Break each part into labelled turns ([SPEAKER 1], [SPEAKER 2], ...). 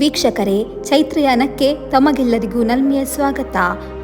[SPEAKER 1] ವೀಕ್ಷಕರೇ, ಚೈತ್ರಯಾನಕ್ಕೆ ತಮಗೆಲ್ಲರಿಗೂ ನಲ್ಮೆಯ ಸ್ವಾಗತ.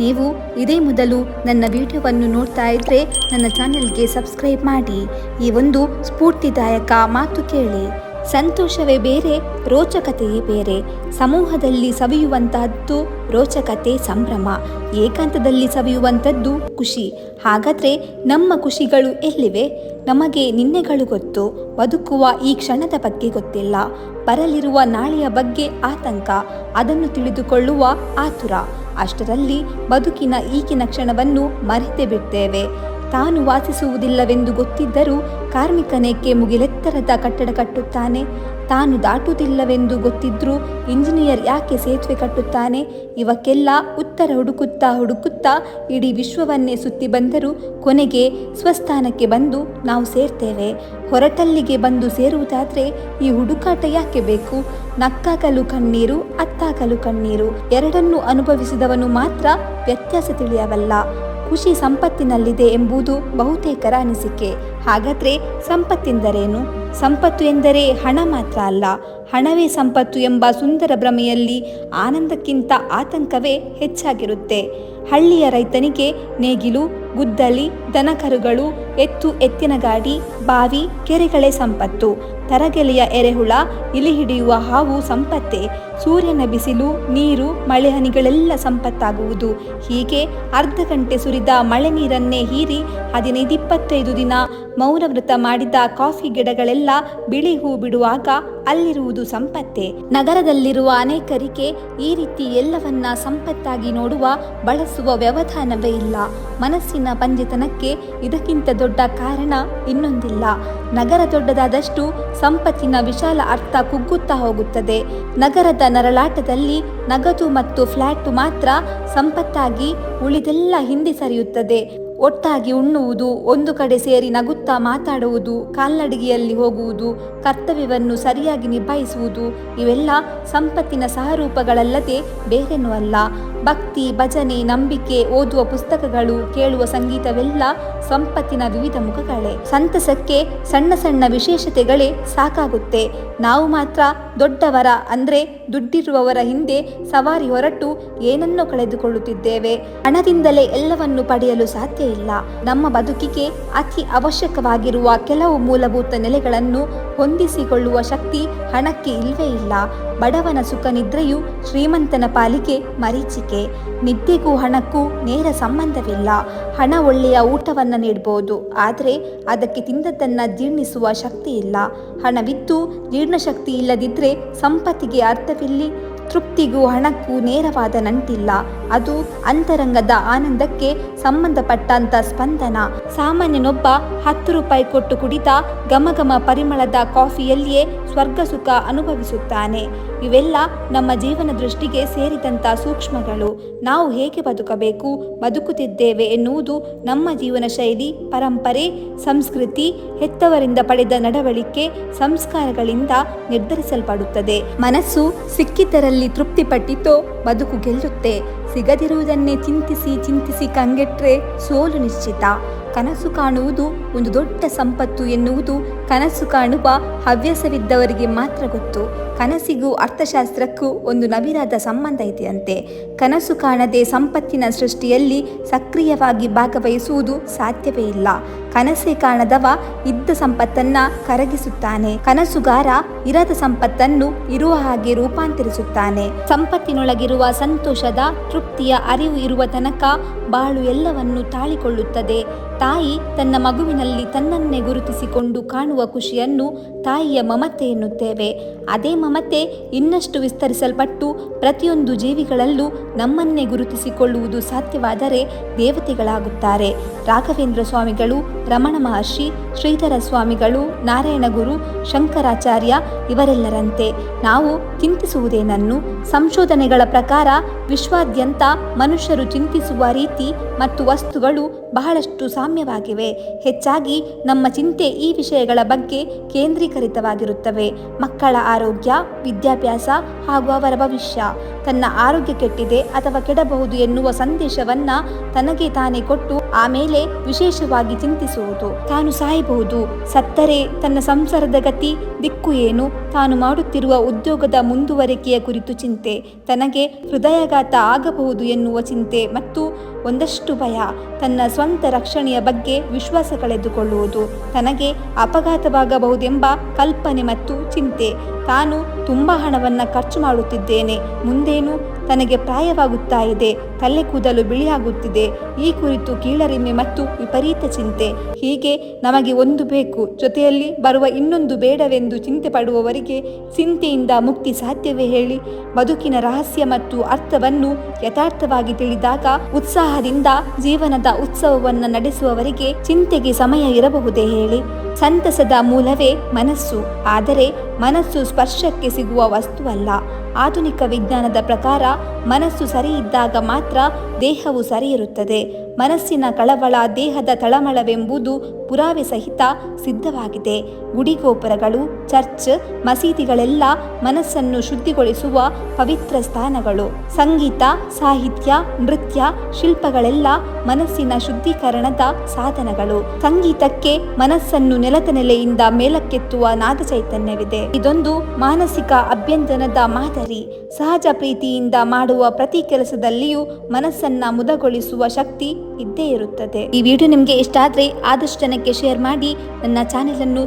[SPEAKER 1] ನೀವು ಇದೇ ಮೊದಲು ನನ್ನ ವಿಡಿಯೋವನ್ನು ನೋಡ್ತಾ ಇದ್ರೆ ನನ್ನ ಚಾನೆಲ್ಗೆ ಸಬ್ಸ್ಕ್ರೈಬ್ ಮಾಡಿ. ಈ ಒಂದು ಸ್ಫೂರ್ತಿದಾಯಕ ಮಾತು ಕೇಳಿ. ಸಂತೋಷವೇ ಬೇರೆ, ರೋಚಕತೆಯೇ ಬೇರೆ. ಸಮೂಹದಲ್ಲಿ ಸವಿಯುವಂತಹದ್ದು ರೋಚಕತೆ ಸಂಭ್ರಮ. ಏಕಾಂತದಲ್ಲಿ ಸವಿಯುವಂಥದ್ದು ಖುಷಿ. ಹಾಗಾದರೆ ನಮ್ಮ ಖುಷಿಗಳು ಎಲ್ಲಿವೆ? ನಮಗೆ ನಿನ್ನೆಗಳು ಗೊತ್ತು. ಬದುಕುವ ಈ ಕ್ಷಣದ ಬಗ್ಗೆ ಗೊತ್ತಿಲ್ಲ. ಬರಲಿರುವ ನಾಳೆಯ ಬಗ್ಗೆ ಆತಂಕ. ಅದನ್ನು ತಿಳಿದುಕೊಳ್ಳುವ ಆತುರ. ಅಷ್ಟರಲ್ಲಿ ಬದುಕಿನ ಈಗಿನ ಕ್ಷಣವನ್ನು ಮರೆತೇ ಬಿಡ್ತೇವೆ. ತಾನು ವಾಸಿಸುವುದಿಲ್ಲವೆಂದು ಗೊತ್ತಿದ್ದರೂ ಕಾರ್ಮಿಕನೇಕೆ ಮುಗಿಲೆತ್ತರದ ಕಟ್ಟಡ ಕಟ್ಟುತ್ತಾನೆ? ತಾನು ದಾಟುವುದಿಲ್ಲವೆಂದು ಗೊತ್ತಿದ್ರೂ ಇಂಜಿನಿಯರ್ ಯಾಕೆ ಸೇತುವೆ ಕಟ್ಟುತ್ತಾನೆ? ಇವಕ್ಕೆಲ್ಲ ಉತ್ತರ ಹುಡುಕುತ್ತಾ ಹುಡುಕುತ್ತಾ ಇಡೀ ವಿಶ್ವವನ್ನೇ ಸುತ್ತಿ ಬಂದರೂ ಕೊನೆಗೆ ಸ್ವಸ್ಥಾನಕ್ಕೆ ಬಂದು ನಾವು ಸೇರ್ತೇವೆ. ಹೊರಟಲ್ಲಿಗೆ ಬಂದು ಸೇರುವುದಾದರೆ ಈ ಹುಡುಕಾಟ ಯಾಕೆ ಬೇಕು? ನಕ್ಕಾಗಲು ಕಣ್ಣೀರು, ಅತ್ತಾಗಲು ಕಣ್ಣೀರು, ಎರಡನ್ನೂ ಅನುಭವಿಸಿದವನು ಮಾತ್ರ ವ್ಯತ್ಯಾಸ ತಿಳಿಯವಲ್ಲ. ಖುಷಿ ಸಂಪತ್ತಿನಲ್ಲಿದೆ ಎಂಬುದು ಬಹುತೇಕರ ಅನಿಸಿಕೆ. ಹಾಗಾದರೆ ಸಂಪತ್ತೆಂದರೇನು? ಸಂಪತ್ತು ಎಂದರೆ ಹಣ ಮಾತ್ರ ಅಲ್ಲ. ಹಣವೇ ಸಂಪತ್ತು ಎಂಬ ಸುಂದರ ಭ್ರಮೆಯಲ್ಲಿ ಆನಂದಕ್ಕಿಂತ ಆತಂಕವೇ ಹೆಚ್ಚಾಗಿರುತ್ತೆ. ಹಳ್ಳಿಯ ರೈತನಿಗೆ ನೇಗಿಲು, ಗುದ್ದಲಿ, ದನಕರುಗಳು, ಎತ್ತು, ಎತ್ತಿನ ಗಾಡಿ, ಬಾವಿ, ಕೆರೆಗಳೇ ಸಂಪತ್ತು. ತರಗೆಲೆಯ ಎರೆಹುಳ ಇಲಿ ಹಿಡಿಯುವ ಹಾವು ಸಂಪತ್ತೇ. ಸೂರ್ಯನ ಬಿಸಿಲು, ನೀರು ಮಳೆ ಹನಿಗಳೆಲ್ಲ ಸಂಪತ್ತಾಗುವುದು. ಹೀಗೆ ಅರ್ಧ ಗಂಟೆ ಸುರಿದ ಮಳೆ ನೀರನ್ನೇ ಹೀರಿ ಹದಿನೈದು ಇಪ್ಪತ್ತೈದು ದಿನ ಮೌನವ್ರತ ಮಾಡಿದ ಕಾಫಿ ಗಿಡಗಳೆಲ್ಲ ಬಿಳಿ ಹೂ ಬಿಡುವಾಗ ಅಲ್ಲಿರುವುದು ಸಂಪತ್ತೇ. ನಗರದಲ್ಲಿರುವ ಅನೇಕರಿಗೆ ಈ ರೀತಿ ಎಲ್ಲವನ್ನ ಸಂಪತ್ತಾಗಿ ನೋಡುವ, ಬಳಸುವ ವ್ಯವಧಾನವೇ ಇಲ್ಲ. ಮನಸ್ಸಿನ ಪಂಜಿತನಕ್ಕೆ ಇದಕ್ಕಿಂತ ದೊಡ್ಡ ಕಾರಣ ಇನ್ನೊಂದಿಲ್ಲ. ನಗರ ದೊಡ್ಡದಾದಷ್ಟು ಸಂಪತ್ತಿನ ವಿಶಾಲ ಅರ್ಥ ಕುಗ್ಗುತ್ತಾ ಹೋಗುತ್ತದೆ. ನಗರದ ನರಳಾಟದಲ್ಲಿ ನಗದು ಮತ್ತು ಫ್ಲ್ಯಾಟು ಮಾತ್ರ ಸಂಪತ್ತಾಗಿ ಉಳಿದೆಲ್ಲ ಹಿಂದೆ ಸರಿಯುತ್ತದೆ. ಒಟ್ಟಾಗಿ ಉಣ್ಣುವುದು, ಒಂದು ಕಡೆ ಸೇರಿ ನಗುತ್ತಾ ಮಾತಾಡುವುದು, ಕಾಲ್ನಡಿಗೆಯಲ್ಲಿ ಹೋಗುವುದು, ಕರ್ತವ್ಯವನ್ನು ಸರಿಯಾಗಿ ನಿಭಾಯಿಸುವುದು, ಇವೆಲ್ಲ ಸಂಪತ್ತಿನ ಸಹರೂಪಗಳಲ್ಲದೆ ಬೇರೇನೂ ಅಲ್ಲ. ಭಕ್ತಿ, ಭಜನೆ, ನಂಬಿಕೆ ಓದುವ ಪುಸ್ತಕಗಳು, ಕೇಳುವ ಸಂಗೀತವೆಲ್ಲ ಸಂಪತ್ತಿನ ವಿವಿಧ ಮುಖಗಳೇ. ಸಂತಸಕ್ಕೆ ಸಣ್ಣ ಸಣ್ಣ ವಿಶೇಷತೆಗಳೇ ಸಾಕಾಗುತ್ತೆ. ನಾವು ಮಾತ್ರ ದೊಡ್ಡವರ ಅಂದ್ರೆ ದುಡ್ಡಿರುವವರ ಹಿಂದೆ ಸವಾರಿ ಹೊರಟು ಏನನ್ನೋ ಕಳೆದುಕೊಳ್ಳುತ್ತಿದ್ದೇವೆ. ಹಣದಿಂದಲೇ ಎಲ್ಲವನ್ನು ಪಡೆಯಲು ಸಾಧ್ಯ ಇಲ್ಲ. ನಮ್ಮ ಬದುಕಿಗೆ ಅತಿ ಅವಶ್ಯಕವಾಗಿರುವ ಕೆಲವು ಮೂಲಭೂತ ನೆಲೆಗಳನ್ನು ಹೊಂದಿಸಿಕೊಳ್ಳುವ ಶಕ್ತಿ ಹಣಕ್ಕೆ ಇಲ್ವೇ ಇಲ್ಲ. ಬಡವನ ಸುಖ ನಿದ್ರೆಯು ಶ್ರೀಮಂತನ ಪಾಲಿಗೆ ಮರೀಚಿಕೆ. ನಿದ್ದೆಗೂ ಹಣಕ್ಕೂ ನೇರ ಸಂಬಂಧವಿಲ್ಲ. ಹಣ ಒಳ್ಳೆಯ ಊಟವನ್ನ ನೀಡಬಹುದು ಆದರೆ ಅದಕ್ಕೆ ತಿಂದದ್ದನ್ನ ಜೀರ್ಣಿಸುವ ಶಕ್ತಿ ಇಲ್ಲ. ಹಣವಿದ್ದು ಜೀರ್ಣಶಕ್ತಿ ಇಲ್ಲದಿದ್ದರೆ ಸಂಪತ್ತಿಗೆ ಅರ್ಥವಿಲ್ಲಿ. ತೃಪ್ತಿಗೂ ಹಣಕ್ಕೂ ನೇರವಾದ ನಂಟಿಲ್ಲ. ಅದು ಅಂತರಂಗದ ಆನಂದಕ್ಕೆ ಸಂಬಂಧಪಟ್ಟಂತ ಸ್ಪಂದನ. ಸಾಮಾನ್ಯನೊಬ್ಬ ಹತ್ತು ರೂಪಾಯಿ ಕೊಟ್ಟು ಕುಡಿದ ಗಮಗಮ ಪರಿಮಳದ ಕಾಫಿಯಲ್ಲಿಯೇ ಸ್ವರ್ಗ ಸುಖ ಅನುಭವಿಸುತ್ತಾನೆ. ಇವೆಲ್ಲ ನಮ್ಮ ಜೀವನ ದೃಷ್ಟಿಗೆ ಸೇರಿದಂತ ಸೂಕ್ಷ್ಮಗಳು. ನಾವು ಹೇಗೆ ಬದುಕಬೇಕು, ಬದುಕುತ್ತಿದ್ದೇವೆ ಎನ್ನುವುದು ನಮ್ಮ ಜೀವನ ಶೈಲಿ, ಪರಂಪರೆ, ಸಂಸ್ಕೃತಿ, ಹೆತ್ತವರಿಂದ ಪಡೆದ ನಡವಳಿಕೆ, ಸಂಸ್ಕಾರಗಳಿಂದ ನಿರ್ಧರಿಸಲ್ಪಡುತ್ತದೆ. ಮನಸ್ಸು ಸಿಕ್ಕಿದ್ದರಲ್ಲಿ ತೃಪ್ತಿಪಟ್ಟಿತೋ ಬದುಕು ಗೆಲ್ಲುತ್ತೆ. ಸಿಗದಿರುವುದನ್ನೇ ಚಿಂತಿಸಿ ಚಿಂತಿಸಿ ಕಂಗೆಟ್ರೆ ಸೋಲು ನಿಶ್ಚಿತ. ಕನಸು ಕಾಣುವುದು ಒಂದು ದೊಡ್ಡ ಸಂಪತ್ತು ಎನ್ನುವುದು ಕನಸು ಕಾಣುವ ಹವ್ಯಾಸವಿದ್ದವರಿಗೆ ಮಾತ್ರ ಗೊತ್ತು. ಕನಸಿಗೂ ಅರ್ಥಶಾಸ್ತ್ರಕ್ಕೂ ಒಂದು ನವಿರಾದ ಸಂಬಂಧ ಇದೆಯಂತೆ. ಕನಸು ಕಾಣದೆ ಸಂಪತ್ತಿನ ಸೃಷ್ಟಿಯಲ್ಲಿ ಸಕ್ರಿಯವಾಗಿ ಭಾಗವಹಿಸುವುದು ಸಾಧ್ಯವೇ ಇಲ್ಲ. ಕನಸೇ ಕಾಣದವ ಇದ್ದ ಸಂಪತ್ತನ್ನ ಕರಗಿಸುತ್ತಾನೆ. ಕನಸುಗಾರ ಇರದ ಸಂಪತ್ತನ್ನು ಇರುವ ಹಾಗೆ ರೂಪಾಂತರಿಸುತ್ತಾನೆ. ಸಂಪತ್ತಿನೊಳಗಿರುವ ಸಂತೋಷದ, ತೃಪ್ತಿಯ ಅರಿವು ಇರುವ ತನಕ ಬಾಳು ಎಲ್ಲವನ್ನು ತಾಳಿಕೊಳ್ಳುತ್ತದೆ. ತಾಯಿ ತನ್ನ ಮಗುವಿನಲ್ಲಿ ತನ್ನನ್ನೇ ಗುರುತಿಸಿಕೊಂಡು ಕಾಣುವ ಖುಷಿಯನ್ನು ತಾಯಿಯ ಮಮತೆ ಎನ್ನುತ್ತೇವೆ. ಅದೇ ಮಮತೆ ಇನ್ನಷ್ಟು ವಿಸ್ತರಿಸಲ್ಪಟ್ಟು ಪ್ರತಿಯೊಂದು ಜೀವಿಗಳಲ್ಲೂ ನಮ್ಮನ್ನೇ ಗುರುತಿಸಿಕೊಳ್ಳುವುದು ಸಾಧ್ಯವಾದರೆ ದೇವತೆಗಳಾಗುತ್ತಾರೆ. ರಾಘವೇಂದ್ರ ಸ್ವಾಮಿಗಳು, ರಮಣ ಮಹರ್ಷಿ, ಶ್ರೀಧರ ಸ್ವಾಮಿಗಳು ನಾರಾಯಣಗುರು ಶಂಕರಾಚಾರ್ಯ ಇವರೆಲ್ಲರಂತೆ. ನಾವು ಚಿಂತಿಸುವುದೇನನ್ನು? ಸಂಶೋಧನೆಗಳ ಪ್ರಕಾರ ವಿಶ್ವಾದ್ಯಂತ ಮನುಷ್ಯರು ಚಿಂತಿಸುವ ರೀತಿ ಮತ್ತು ವಸ್ತುಗಳು ಬಹಳಷ್ಟು ಸಾಮ್ಯವಾಗಿವೆ. ಹೆಚ್ಚಾಗಿ ನಮ್ಮ ಚಿಂತೆ ಈ ವಿಷಯಗಳ ಬಗ್ಗೆ ಕೇಂದ್ರೀಕರಿತವಾಗಿರುತ್ತವೆ ಮಕ್ಕಳ ಆರೋಗ್ಯ, ವಿದ್ಯಾಭ್ಯಾಸ ಹಾಗೂ ಅವರ ಭವಿಷ್ಯ. ತನ್ನ ಆರೋಗ್ಯ ಕೆಟ್ಟಿದೆ ಅಥವಾ ಕೆಡಬಹುದು ಎನ್ನುವ ಸಂದೇಶವನ್ನ ತನಗೆ ತಾನೇ ಕೊಟ್ಟು ಆಮೇಲೆ ವಿಶೇಷವಾಗಿ ಚಿಂತಿಸುವುದು. ತಾನು ಸಾಯಬಹುದು. ಸತ್ತರೆ ತನ್ನ ಸಂಸಾರದ ಗತಿ ದಿಕ್ಕು ಏನು? ತಾನು ಮಾಡುತ್ತಿರುವ ಉದ್ಯೋಗದ ಮುಂದುವರಿಕೆಯ ಕುರಿತು ಚಿಂತೆ. ತನಗೆ ಹೃದಯಾಘಾತ ಆಗಬಹುದು ಎನ್ನುವ ಚಿಂತೆ ಮತ್ತು ಒಂದಷ್ಟು ಭಯ. ತನ್ನ ಸ್ವಂತ ರಕ್ಷಣೆಯ ಬಗ್ಗೆ ವಿಶ್ವಾಸ ಕಳೆದುಕೊಳ್ಳುವುದು. ತನಗೆ ಅಪಘಾತವಾಗಬಹುದೆಂಬ ಕಲ್ಪನೆ ಮತ್ತು ಚಿಂತೆ. ತಾನು ತುಂಬ ಹಣವನ್ನು ಖರ್ಚು ಮಾಡುತ್ತಿದ್ದೇನೆ. ಮುಂದೇನು ತನಗೆ ಪ್ರಾಯವಾಗುತ್ತಾ ಇದೆ. ತಲೆ ಕೂದಲು ಬಿಳಿಯಾಗುತ್ತಿದೆ. ಈ ಕುರಿತು ಕೀಳರಿಮೆ ಮತ್ತು ವಿಪರೀತ ಚಿಂತೆ. ಹೀಗೆ ನಮಗೆ ಒಂದು ಬೇಕು. ಜೊತೆಯಲ್ಲಿ ಬರುವ ಇನ್ನೊಂದು ಬೇಡವೆಂದು ಚಿಂತೆ ಪಡುವವರಿಗೆ ಚಿಂತೆಯಿಂದ ಮುಕ್ತಿ ಸಾಧ್ಯವೇ ಹೇಳಿ, ಬದುಕಿನ ರಹಸ್ಯ ಮತ್ತು ಅರ್ಥವನ್ನು ಯಥಾರ್ಥವಾಗಿ ತಿಳಿದಾಗ ಉತ್ಸಾಹದಿಂದ ಜೀವನದ ಉತ್ಸವವನ್ನು ನಡೆಸುವವರಿಗೆ ಚಿಂತೆಗೆ ಸಮಯ ಇರಬಹುದೇ ಹೇಳಿ. ಸಂತಸದ ಮೂಲವೇ ಮನಸ್ಸು, ಆದರೆ ಮನಸ್ಸು ಸ್ಪರ್ಶಕ್ಕೆ ಸಿಗುವ ವಸ್ತುವಲ್ಲ. ಆಧುನಿಕ ವಿಜ್ಞಾನದ ಪ್ರಕಾರ ಮನಸ್ಸು ಸರಿ ಇದ್ದಾಗ ಮಾತ್ರ ದೇಹವು ಸರಿ ಇರುತ್ತದೆ ಮನಸ್ಸಿನ ಕಳವಳ ದೇಹದ ತಳಮಳವೆಂಬುದು ಪುರಾವೆ ಸಹಿತ ಸಿದ್ಧವಾಗಿದೆ. ಗುಡಿಗೋಪುರಗಳು, ಚರ್ಚ್, ಮಸೀದಿಗಳೆಲ್ಲ ಮನಸ್ಸನ್ನು ಶುದ್ಧಿಗೊಳಿಸುವ ಪವಿತ್ರ ಸ್ಥಾನಗಳು. ಸಂಗೀತ, ಸಾಹಿತ್ಯ, ನೃತ್ಯ, ಶಿಲ್ಪಗಳೆಲ್ಲ ಮನಸ್ಸಿನ ಶುದ್ಧೀಕರಣದ ಸಾಧನಗಳು. ಸಂಗೀತಕ್ಕೆ ಮನಸ್ಸನ್ನು ನೆಲದ ನೆಲೆಯಿಂದ ಮೇಲಕ್ಕೆತ್ತುವ ನಾದ ಚೈತನ್ಯವಿದೆ ಇದೊಂದು ಮಾನಸಿಕ ಅಭ್ಯಂಜನದ ಮಾದರಿ. ಸಹಜ ಪ್ರೀತಿಯಿಂದ ಮಾಡುವ ಪ್ರತಿ ಕೆಲಸದಲ್ಲಿಯೂ ಮನಸ್ಸನ್ನ ಮುದಗೊಳಿಸುವ ಶಕ್ತಿ ಇದ್ದೇ ಇರುತ್ತದೆ. ಈ ವಿಡಿಯೋ ನಿಮಗೆ ಇಷ್ಟ ಆದರೆ ಆದಷ್ಟು ಜನಕ್ಕೆ ಶೇರ್ ಮಾಡಿ. ನನ್ನ ಚಾನೆಲನ್ನು